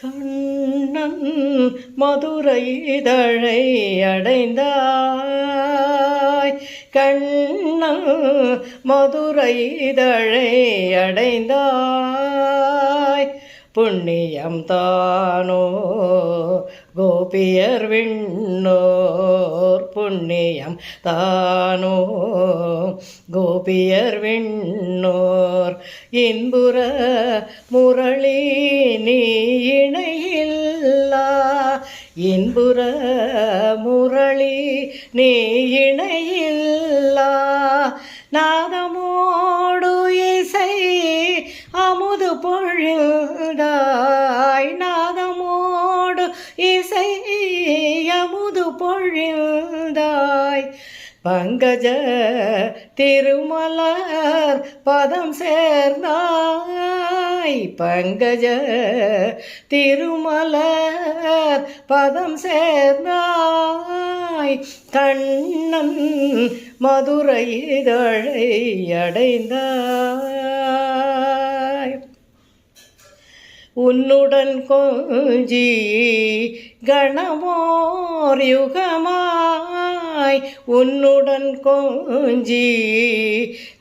கண்ணன் மதுரை இதழை அடைந்தாய். கண்ணன் மதுரை இதழை அடைந்தாய். புண்ணியம் தானோ? கோபியர் விண்ணோர் புண்ணியம் தானோ? கோபியர் விண்ணோர் இன்புற முரளி நீ இணையில்லா? இன்புற முரளி நீ இணையில்லா? நாதமோ பொழிந்தாய் நாதமோடு இசையமுது அமுது பங்கஜ திருமலர் பதம் சேர்ந்தாய். பங்கஜ திருமலர் பதம் சேர்ந்தாய். கண்ணன் மதுரை இதழை அடைந்தாய். உன்னுடன் கொஞ்சி கணமோர் யுகமாய் உன்னுடன் கொஞ்சி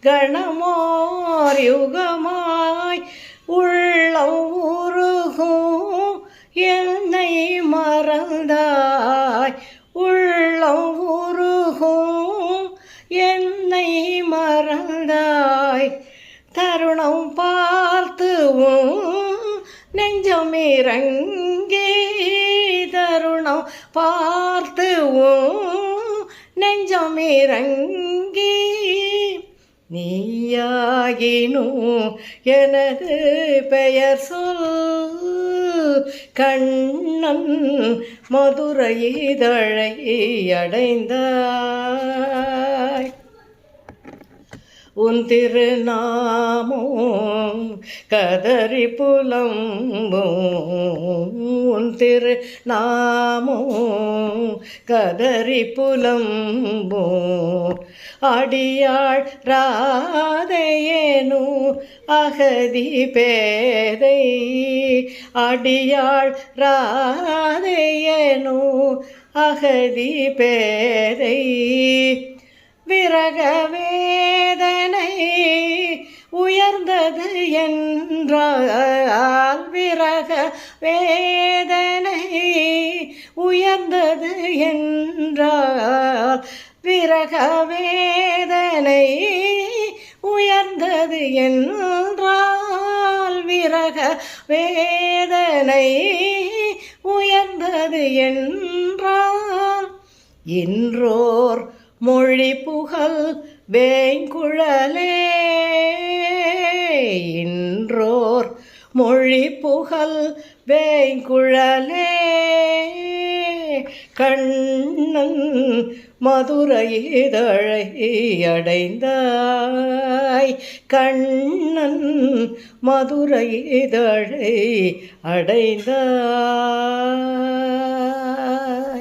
கணமோர் யுகமாய் உள்ளம் உருகும் என்னை மறந்தாய். உள்ளம் உருகும் என்னை மறந்தாய். தருணம் பார்த்துவும் நெஞ்சம் இறங்கி தருணம் பார்த்து நெஞ்சம் இறங்கி நீயாகினும் எனது பெயர் சொல். கண்ணன் மதுரை இதழை அடைந்தார். உன் திருநாமம் கதறி புலம்பும். உன் திருநாமம் கதறி புலம்போ அடியாள் ராதையேனு அகதி பேதை. அடியாள் ராதையேனு அகதி பேதை. பிறக வேதனை உயர்ந்தது என்றால் விரக வேதனை உயர்ந்தது என்றால் விரக வேதனை உயர்ந்தது என்றால் விரக வேதனை உயர்ந்தது என்றால் என்றோர் மொழி புகழ் வேங்குழலே இன்றோர் மொழி புகழ் வேங்குழலே கண்ணன் மதுரை இதழை அடைந்தாய். கண்ணன் மதுரை இதழை அடைந்தாய்.